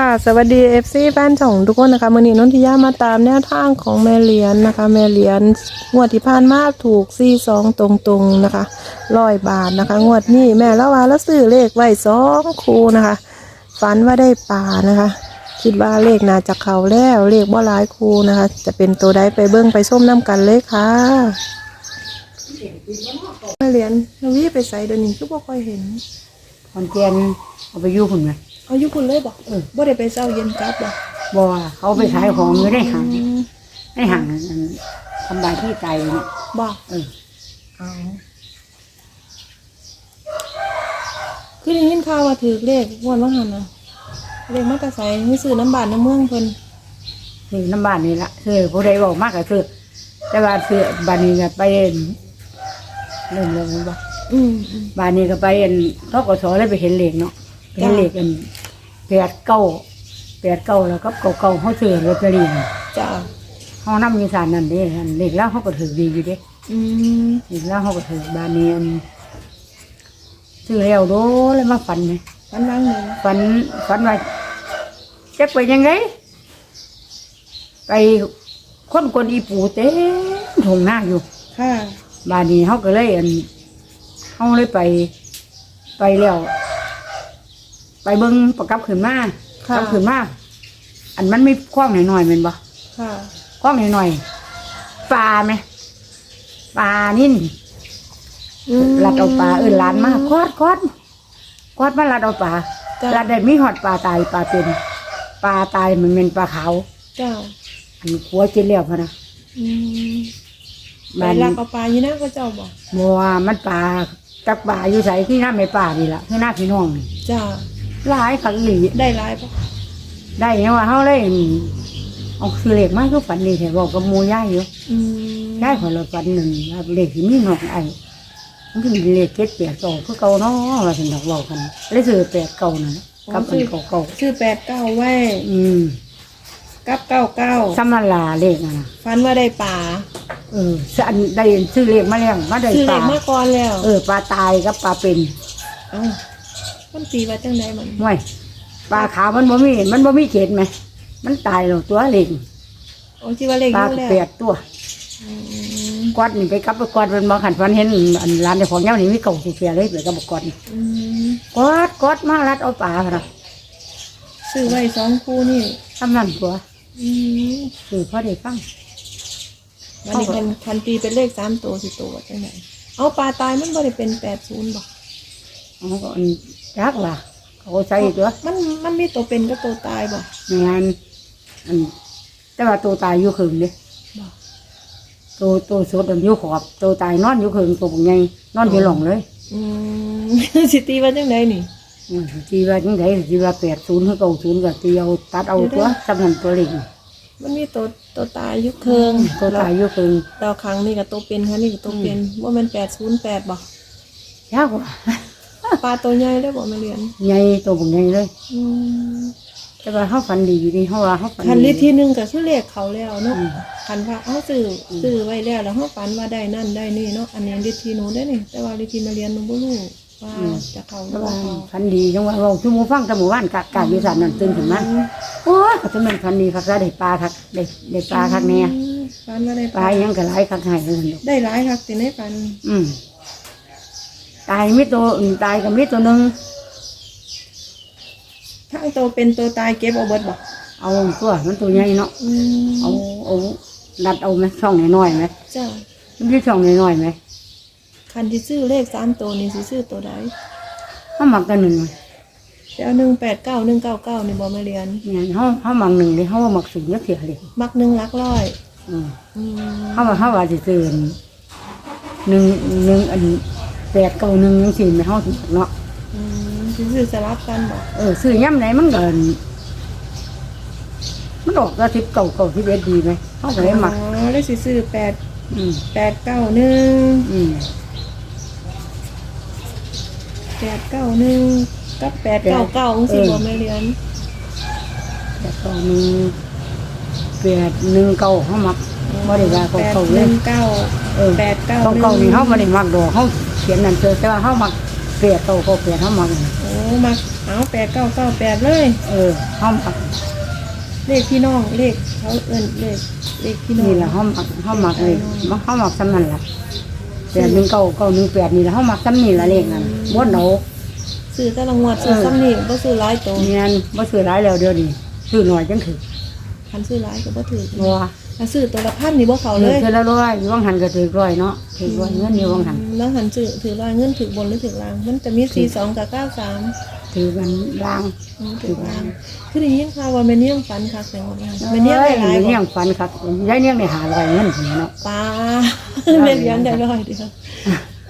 ค่ะสวัสดี FC แฟนช่องทุกคนนะคะมือนี้นนทิยามาตามแนวทางของแม่เหรียญนะคะ แม่เหรียญงวดที่ผ่านมาถูกซี่สองตรงๆนะคะร้อยบาทนะคะ งวดนี้แม่ละวาแล้วซื้อเลขไว้สองคูนะคะ ฝันว่าได้ปลานะคะ คิดว่าเลขน่าจะเขาแล้วเลขบ่หลายคูนะคะ จะเป็นตัวใดไปเบิ้งไปส้มน้ำกันเลยค่ะแม่เหรียนวีไปใส่เดี๋ยวนี้ก็บ่ค่อยเห็นคอนเจนเอาไปยู่คุณไหม เอาอยู่คุณเลยบอกเออ บ่ได้ไปเศร้าเย็นกลับบอกบ่ว่าเขาไปขายของอยู่ในห้างในห้างอันทำบายที่ไกลเนี่ยบอกเออเอาคือได้ยินข่าวว่าถือเลขงวันว่าหันนะเลขมาแตาใส่ให้ซื้อน้ำบาทน้ำเมืองเพิ่นคือน้ำบ้านนี่ละคือผู้ใดบอกมากก็คือแต่ว่าคือบ้านนี้ก็ไปเอ็นเริ่มเลยบ่อืมอืมบ้านนี้ก็ไปเอ็นทกศเลยไปเห็นเหล็กเนาะ ไปเห็นเหล็กอันแปดเก้าแปดเก้าแล้วก็เก้าเก้าเขาซื้อลอตเตอรี่น่ะจ้าเขานำมีสารนั่นเด้อันเหล็กแล้วเขาก็ถือดีอยู่เด้อืมเหล็กแล้วเขาก็ถือบ้านนี้อันซื้อแล้วโดแล้วมาฝันไหมวันว่างหนึ่งฝันฝันว่าจะไปยังไงไปคนคนอีปูเต็มทงหน้าอยู่ ค่ะ บานนี้เขาก็เลยอันเขาเลยไป ไปแล้ว ไปเบิ้งประกับขึ้นมาประกับขึ้นมาอันมันไม่คล้องหน่อยๆแมันบ่ค่ะ คล้องหน่อยๆปลาไหมปลานิ่นอืมลัดเอาปลาเอื่นหลานมากกอดกอดกอดมาลัดเอาปลาจ้าลัดได้มีหอดปลาตายปลาเป็นปลาตายมันเป็นปลาขาวจ้าอันหัวกินแล้วพะนะอืมไปมันลักเอาปลาอยู่นะก็เจ้าบอกบัวมันปลาจักปลาอยู่ใส่ที่หน้าไม่ปลานี่ละที่หน้าพี่น้องนี่จ้า หลายขังหลีได้หลายปะได้เนี่ยว่าเขาเลยเอาคือเหล็กมาก็ฝันนี่แต่บอกกับหมูย่ายอยู่อืมย่ายขอเราฝันหนึ่งว่าเหล็กที่มีหนอกไอ้มันคือเหล็กเก็ดเปียกเก่าคือเก่าเนาะว่าเป็นดอกบอกกันเลยซื้อแปดเก่านั่นน่ะกับอันเก่าเก่าชื่อแปดเก้าไว้ๆอืมกับเก้าเก้าซัมมาลาเหล็กน่ะฟันว่าได้ปลาเออสันได้ซื้อเหล็กมาแล้วมาได้ซื้อปเลลาขมาก่อนแล้ว เออปลาตายกับปลาเป็นเอ้า มันตีว่าจังไดมันห่วยปลาขาวมันบ่มี มันบ่มีเขตไหม มันตายแล้วตัวเล็กโอ้ที่ว่าเลขปลาอยู่แล้วแปดตัวอืมกวาดนี่ไปกลับไปกวาดเป็นบางขันฟันเห็นอันร้านเจ้าของเจ้านี่มีเก่าสิเสียเลยไปกับกวาดนี่อืมกวาดกวาดมารัดเอาปลาพะนะซื้อไว้สองคู่นี่ทำนั่นตัวอืมคือพ่อได้ฟังวันนี้คันคันตีเป็นเลขสามตัวสี่ตัวจังไดเอาปลาตายมันบ่ได้เป็นแปดศูนย์บ่ เขาก็อันจักว่าเขาก็ใส่ตัวมันมันมีตัวเป็นกับตัวตายบ่งานอันแต่ว่าตัวตายอยู่ครึ่งเด้บ่ตัวตัวสดอันอยู่ขอบตัวตายนอนอยู่ครึ่งตัวบุญใหญ่นอนอยู่หลงเลย อืมสิตีว่าจังไดนี่อืมจีว่าจังไดจีว่าแปดศูนย์หรือเก้าศูนย์ก็ตีเอาตัดเอาตัวสำนันตัวเล็กมันมีตัวตัวตายอยู่เคิงตัวตายอยู่ครึ่งดาวครั้งนี่กับตัวเป็นค่ะนี่กับตัวเป็นว่ามันแปดศูนย์แปดบ่ยากกว่า ปลาตัวใหญ่ได้บ่มาเรียนใหญ่ตัวบุญใหญ่เลย อืมแต่ว่าเขาฝันดีดีเขาว่าเขาฝันคันดีลิทีหนึงก็คือเลขเขาแล้วเนาะอืมคันพระเอาซื้ออซื้อไว้แล้วแล้วเขาฝันว่าได้นั่นได้นี่เนาะอันนี้ลิทีหนูได้นี่แต่ว่าลิทีมาเรียนหนูบ่รู้ว่าจะเขาหรืแต่อว่าว่าเขาฝันดีจังว่าเราชั่วโมงฟังแต่หมู่บ้านกะกะอยู่สันนั่นตื่นขึ้นมาโอ้ยเขาจะเป็นฝันดีคักแล้วได้ปลาคักได้ได้ปลาคักแน่อืมฝันว่าได้ปลายังกระไรคักใหายเลยลูกได้หลายคักสิในฝัน อืม ตายไม่ตัวอื่นตายกับไม่ตัวหนึ่งทั้งตัวเป็นตัวตายเก็บเอาเบิดบ่เอาตัวมันตัวใหญ่เนาะอืมเอาเอาดัดเอาไหมช่องน้อยๆไหมจ้ามันที่ช่องน้อยๆไหมคันที่ซื้อเลขสามตัวนี่สิซื้อตัวใดเขาหมักกันหนึ่งไหมแต่เอาหนึ่งแปดเก้าหนึ่งเก้าเก้านี่บ่มาเรียน เนี่ยเขาเขาหมักหนึ่งเลยเขาว่าหมักสูงเยอะเสียเลยมักหนึ่งลักร้อย อืม อืมเขาว่าเขาว่าจะตื่นหนึ่งหนึ่งอัน แปดเก้าหนึ่งยังสี่ไม่เขาถึงเนาะอืมสิซื้อสลับกันบ่เออซื้อย่ำไหนมันเกินมันออกก็ทิปเก่าเก่าที่เด็ดดีไหมเขาก็เลยหมักอ๋อได้สิซื้อแปดอืมแปดเก้าหนึ่งอืมแปดเก้าหนึ่งกับแปดเก้าเก้าสิบ่มาเรียนแปดเก้าหนึ่งแปดหนึ่งเก้าเขาหมักบ่ได้ว่าเขาแปดเขาหเลนึ่ยงเก้าเออแปดเก้าเก้าหนึ่งเก้านี่เขาไม่ได้หมักดอกเขา เขียนนั่นเจอแต่ว่าเขาหมักแปดเก้าเขาแปดเขาหมักโอ้มักเอาแปดเก้าเก้าแปดเลย เออห้องมักเลขพี่น้องเลขเขาเอิ้นเลขเลขพี่น้องนี่แหละห้องมักห้องมักเลยมาห้องมักซ้ำนั่นล่ะแปดหนึ่งเก้าเก้าหนึ่งแปดนี่แหละห้องมักซ้ำนี่ละเลขนั่นบดเอาซื้อแต่ละงวดซื้อซ้ำนี่บ่ซื้อหลายตัวเนียนบ่ซื้อหลายแล้วเดี๋ยวนี้ซื้อหน่อยจังถือคันซื้อหลายก็บ่ถือบัว ถ้าซื้อตัวละพันนี่บ่เข้าเลเลยยเธอละร้อยอยู่ว่างหันก็ถือร้อยเนาะถือร้อยเงินอยู่ว่างหันแล้วหันซื้อถือร้อยเงินถือบนหรือถือล่าง มันจะมี42กับ93ถือกันล่างอืมถือล่างคือได้ยินข่าวว่าแม่เนียงฝันคักแม่นบ่แม่เนียงเอ้ได้ยหลายเนียบ่งฟันครับยายเนียงได้หาร้อยเงินถึงเนาะ ปลาแม่เลี้ยงได้ร้อยเดียว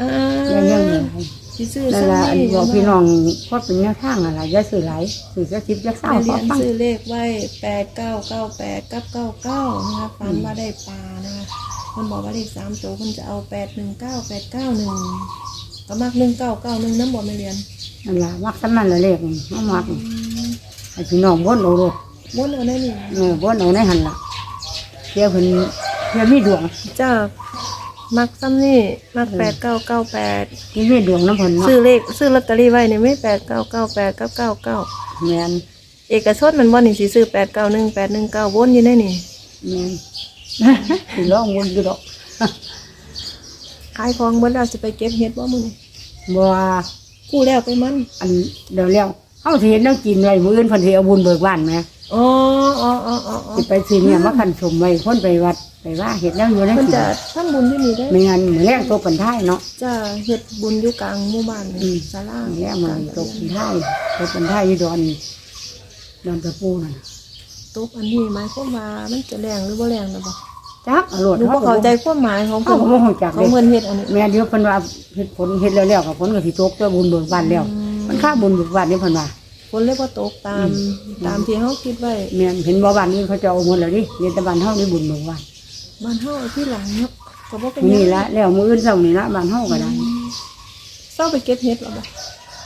อ่ายายเนียงได้หลาย สิซื้อนั่นซ้ำล่ะอันนี่บอกพี่น้องพอเป็นแนวทางอะไรอย่าซื้อหลายซื้อจักสิบจักเศร้าแม่พเลี้อยงฟังซื้อเลขไว้8998กับ99นะคะฝันว่าได้ปลานะคะเพิ่นบอกว่าเลขสามตัวเพิ่นจะเอา819 891ก็มัก1991นำบ่แม่เรียนนั่นล่ะมักสำนันละเลขมามักให้พี่น้องบ่นเอาโลดม้วนเอาได้นี่เออบ่นเอาในหันล่ะเพื่อเพิ่นเพื่อมีดวง จ้า มักซ้ำนี่มักแปดเก้าเก้าแปดที่มีดวงน้ำเพิ่นเนาะซื้อเลขซื้อลอตเตอรี่ไว้เนี่ยไม่แปดเก้าเก้าแปดเก้าเก้าเก้าแม่นเอกชนมันว่านี่สิซื้อแปดเก้าหนึ่งแปดหนึ่งเก้าวนอยู่ในนี่แม่นสิลองวนอยู่ดอกขายของเมื่อเราจะไปเก็บเห็ดว่ามึงบ่ว่ากู้แล้วไปมัน อันเดี๋ยวแล้วเฮาสิเฮ็ดแนวกินไว้มื้ออื่นเพิ่นสิเอาบุญเบิกบ้านแหม อ๋ออ๋ออ๋ออ๋ออ๋อสิไปซื้อเนี่ยมาคันสมไว้คนไปวัดไปว่าเฮ็ดแนวอยู่ในมันกินจะทำบุญที่นี่ได้ไม่งั้นมื้อแรงตกเป็นท้ายเนาะ จะเห็ดบุญอยู่กลางหมู่บ้านอืม ศาลามื้อแรงมาตกเป็นท้ายตกเป็นท้ายอยู่ดอนดอนตะปูนั่นตุ๊บอันนี้หมายความว่ามันจะแรงหรือบ่แรงนะบ่จักอรวดหนูบ่เข้าใจความหมายของเขาเพิ่นก็บ่ฮู้จักขเลองย เพิ่นเฮ็ดอันนี้ แม่เดี๋ยวเพิ่นว่าเฮ็ดผลเฮ็ดแล้วแล้วก็ผลก็สิตกตัวบุญเบิกบ้านแล้ว มันค่าบุญเบิกบ้านนี่เพิ่นว่า ฝนเลยบ่ตกตามตามที่เฮาคิดไว้แม่นเห็นบ่บ้านนี้เขาจะเอาหมดแล้วดิเรียนแต่บ้านเฮานี่บุญเบิกบ้านบ้านเฮาที่หลังเนาะก็บ่เป็นมื้อหยังนี้ละแล้วมื้ออื่นเช้านี่ละบ้านเฮาก็ได้เศร้าไปเก็บเห็ดหรอบ่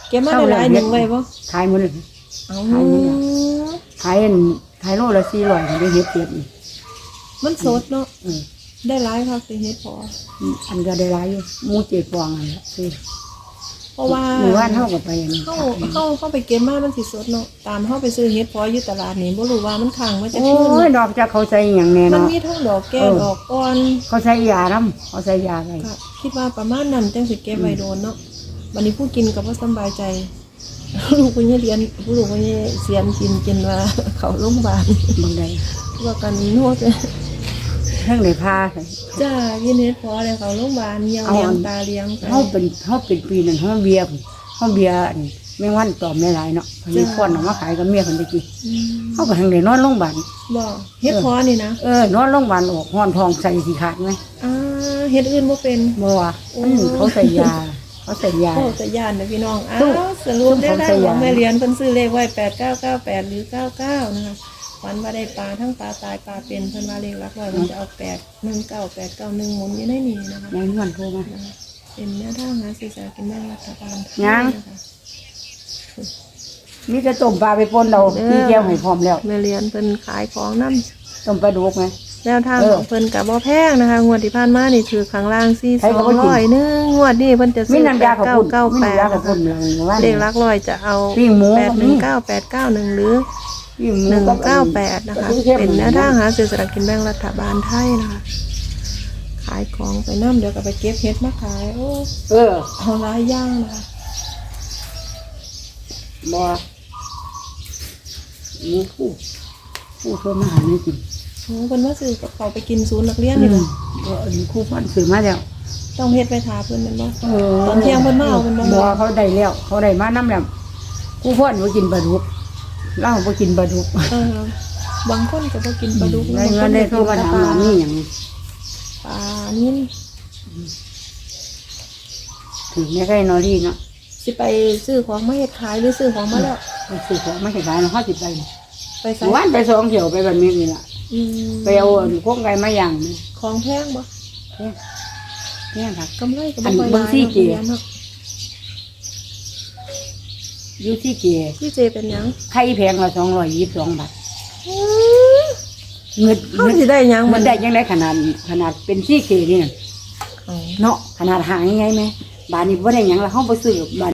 เก็บมาเศร้าได้หลายแล้วหนึ่งไว้บ่ขายหมดเลยเอาขายหมดแล้วขายอันขายโลละ400ได้เฮ็ดเก็บนี่มันสดเนาะเออได้หลายคักสิเฮ็ดพออันก็ได้หลายอยู่หมูเจ็ดฟองอันละคือ เพราะว่าหมู่บ้านเฮาก็ไปอันนี้เฮาเฮาเฮาไปเก็บมามันสิสดเนาะตามเฮาไปซื้อเห็ดพออยู่ตลาดนี่บ่รู้ว่ามันค้างมาจะโอ้คืนยดอกจากเขาใส่หยังแน่มันเนาะมีทั้งดอกแก้เออดอกอ่อน เขาใส่ยานํเขาใส่ยาไว้ก็คิดว่าประมาณนั้นจังสิเก็บไว้โดนเนาะวันนี้ผู้กินก็บ่สำบายใจ ลูกเพิ่นเรียนผู้ลูกเพิ่นเสียนกินกินว่า เขาโรงพยาบาลบางใด ว่ากันนวดเรื่องได้พาใส่จ้ายินเฮ็ดพอเลยเขาโรงพยาบาลเหี่ยวเอาเลี้ยอังนตาเลี้ยงไปเฮาเป็นเฮาเป็นปีนั้นเฮาเบียร์พุ่นเฮาเบียร์อันแมงวันตอมหลายๆเนาะเพิ่นมีคนเอามาขายกับเมียเพิ่นตะกี้อืมเฮาก็ทังได้นอนโรงพยาบาลบ่เฮ็ดพอนี่นะเออนอนโรงพยาบาลออกห้อนทองใส่สิขาดไหมอ่าเฮ็ดอื่นบ่เป็นบ่ว่ามันเขาใส่ยาเขาใส่ยาโอ้แต่ย่านเด้อพี่น้องอ้าซุ่มวสรุปได้ซุ่มได้เขาใส่ขยาองแม่เรียนเพิ่นซื้อเลขไว้8998หรือ99นะคะ ฝันว่าได้ปลาทั้งปลาตายปลาเป็นเพิ่นว่าเลขหลักร้อยมันจะเอา8 19 891หมุนอยู่ในนี้นะคะแม่นวันโทรมาเป็นแนวทางหาซื้อสลากกินแบ่งรัฐบาลไทยัง นะคะมีแต่ต้มปลาไปป่นเราเด้อที่แก้วให้พร้อมแล้วแม่เรียนเพิ่นขายของนำต้มปลาดุกไหมแนวทางเออของเพิ่นกับบ่แพงนะคะงวดที่ผ่านมานี่ถือข้างล่างสี่ใครสเขาองก็กิน ร้อยหนึงงวดนี้เพิ่นจะมีซื้อน้ำแปยาดข้าวเก้าปุ้นเก้ามีแปดน้ำยาข้าวปุ้นเราว่าเลขหลักร้อยจะเอาปิ้งหมูแปดหนึ่งเก้าแปดเก้าหนึ่งหรือปิ้ง หมูหนึ่งกับเก้าแปดนะคะกรทียมเป็นแนวทางหาซื้อสลากกินแบ่งรัฐบาลไทยนะคะ ขายของไปน้ำเดี๋ยวก็ไปเก็บเฮ็ดมาขายโอ้เออเอาหลายอย่างนะคะบ่หมูผู้ผู้โทรมาหาไม่กินโอ้เพิ่นว่าซื้อกับเขาวไปกินศูนย์นักเรียนอืนี่มล่ะเอออันนี้ครูฟันซื้อมาแล้วต้องเฮ็ดไปถาเพิ่นแม่นบ่เออตอนเที่ยงเพิ่นมาเอาเพิ่นบ่มาบ่เขาได้แล้วเขาได้มาน้ำแล้วครูฟันบ่กินปลาดุก เล่าบ่กินปลาดุกเออบางคนก็บ่กินปลาดุกในบางคเงินนได้ก็โทรกินมาแต่ถามปลาว่ามีหยังปลานิ่นถึงแม่ไก่นอรี่เนาะสิไปซื้อของมาเฮ็ดขายหรือซื้อของมาแล้วไปซื้อของมาให้ขายเนาะเฮาสิไปไปใส่วันไปสองเที่ยวไปบัดนี้นี่ล่ะอืมไปเอาอันโครงไก่มาย่างนี่ของแพงบ่แค่แค่ผักกำไรก็อับ่นค่อยหเบิ่ลางยซี่เกียร์เนาะ อยู่ที่เกียร์ที่เจเป็นหยังไข่แพงละ222บาทเงินเฮาเงินสิได้หยังมันได้ยังไงขนาดขนาดเป็นซี่เกียร์นี่น่ะเอาเนาะขนาดหางยังไงไหมบานนี้ว่าได้หยังละเขาไปซื้อบาน